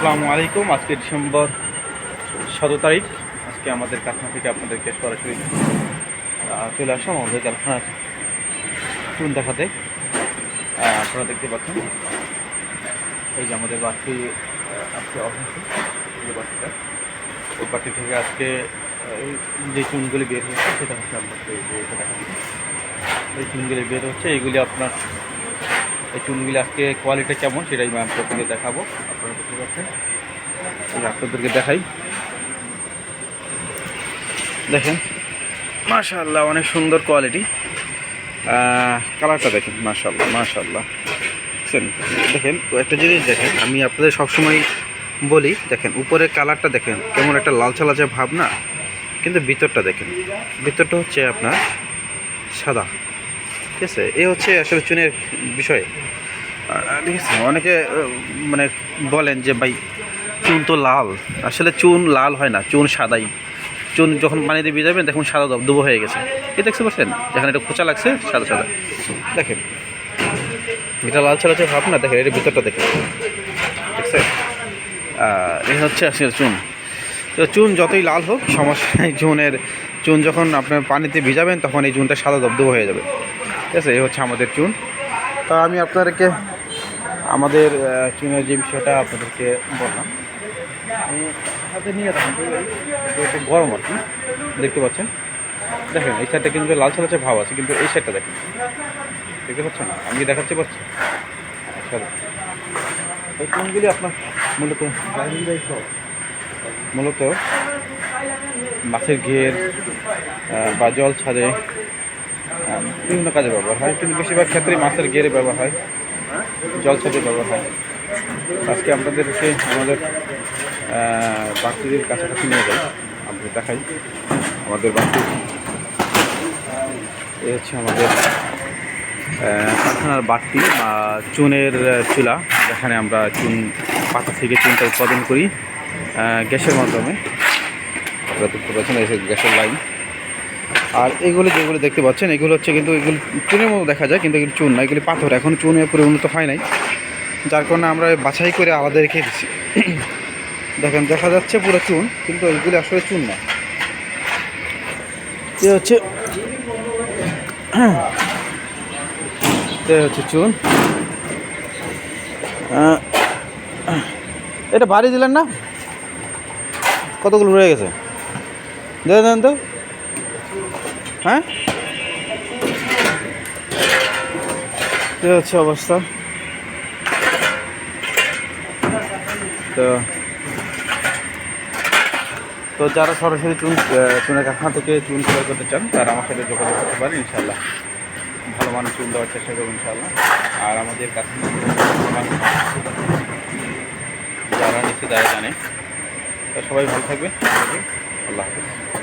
আসসালামু আলাইকুম। আজকে ডিসেম্বর সতেরো তারিখ। আজকে আমাদের কারখানা থেকে আপনাদেরকে সরাসরি চলে আসলাম আমাদের কারখানার চুন দেখাতে। আপনারা দেখতে পাচ্ছেন। এই যে আমাদের বাড়তি আজকে অফিস ওই বাড়তি থেকে আজকে যে চুনগুলি বের হচ্ছে সেটা হচ্ছে আপনাকে এই চুনগুলি বের হচ্ছে, এইগুলি আপনার এই আজকে কোয়ালিটি কেমন সেটাই আমি আপনাদেরকে দেখাবো। আপনারা দেখতে পাচ্ছেন? আপনাদেরকে দেখাই। দেখেন, মাশাআল্লাহ, অনেক সুন্দর কোয়ালিটি কালারটা দেখেন, মাশাআল্লাহ মাশাআল্লাহ। বুঝছেন দেখেন একটা জিনিস দেখেন। আমি আপনাদের সবসময় বলি, দেখেন উপরের কালারটা দেখেন, কেমন একটা লালচা লালচা ভাব না? কিন্তু ভিতরটা দেখেন। ভিতরটা হচ্ছে আপনার সাদা। ঠিক আছে এ হচ্ছে আসলে চুনের বিষয়। ঠিক আছে অনেকে মানে বলেন যে ভাই চুন তো লাল। আসলে চুন লাল হয় না চুন সাদাই। চুন যখন পানিতে ভিজাবেন দেখুন সাদা দবদবো হয়ে গেছে। কি দেখতে পাচ্ছেন? যেখানে একটা খোঁচা লাগছে সাদা সাদা। দেখেন এটা লাল ছাড়া ভাব না দেখেন এর ভিতরটা দেখেন। দেখছেন এই হচ্ছে আসলে চুন। তো চুন যতই লাল হোক সমস্যা নেই চুনের চুন যখন আপনার পানিতে ভিজাবেন তখন এই চুনটা সাদা দবদবো হয়ে যাবে। ঠিক আছে এই হচ্ছে আমাদের চুন। তা আমি আপনাদেরকে, আমাদের চুনের যে বিষয়টা আপনাদেরকে বললাম এই হাতে নিয়ে রাখুন একটু গরম আর কি, দেখতে পাচ্ছেন? দেখেন, এই সাইডটা কিন্তু লাল লালচে ভাব আছে, কিন্তু এই সাইডটা দেখেন। দেখতে পাচ্ছেন? আমি দেখাচ্ছি পাচ্ছি এই চুনগুলি আপনার মূলত মূলত মাছের ঘের বা জল ছাদে বিভিন্ন কাজে ব্যবহার হয়। কিন্তু বেশিরভাগ ক্ষেত্রেই মাছের ঘেরে ব্যবহার হয় জল ছাদে ব্যবহার হয়। আজকে আপনাদেরকে আমাদের বাক্তিদের কাছাকাছি নিয়ে যাই, আপনাদের দেখাই। আমাদের বাক্তি এ হচ্ছে আমাদের কারখানার বাড়তি বা চুনের চুলা, যেখানে আমরা চুন, পাতা থেকে চুনটা উৎপাদন করি গ্যাসের মাধ্যমে। আপনারা দেখতে পাচ্ছেন গ্যাসের লাইন। আর এগুলো যেগুলো দেখতে পাচ্ছেন, এগুলো হচ্ছে কিন্তু এগুলো চুনের মতো দেখা যায়, কিন্তু এগুলো চুন না, এগুলি পাথর। এখন চুনে পুরো উন্নত হয় নাই। যার কারণে আমরা বাছাই করে আলাদা রেখে দিচ্ছি দেখেন, দেখা যাচ্ছে পুরো চুন, কিন্তু এইগুলি আসলে চুন না। এ হচ্ছে এ হচ্ছে চুন। এটা ভারী দিলেন না? কতগুলো রয়ে গেছে? দেন তো। হ্যাঁ? এ হচ্ছে অবস্থা। তো তো যারা সরাসরি চুন চুনের কারখানা থেকে চুন ক্রয় করতে চান, তারা আমার সাথে যোগাযোগ করতে পারেন ইনশাল্লাহ ভালো মানের চুন দেওয়ার চেষ্টা করব ইনশাল্লাহ আর আমাদের কারখানা যারা নিচ্ছে তারা জানে। তো সবাই ভালো থাকবে আল্লাহ হাফিজ।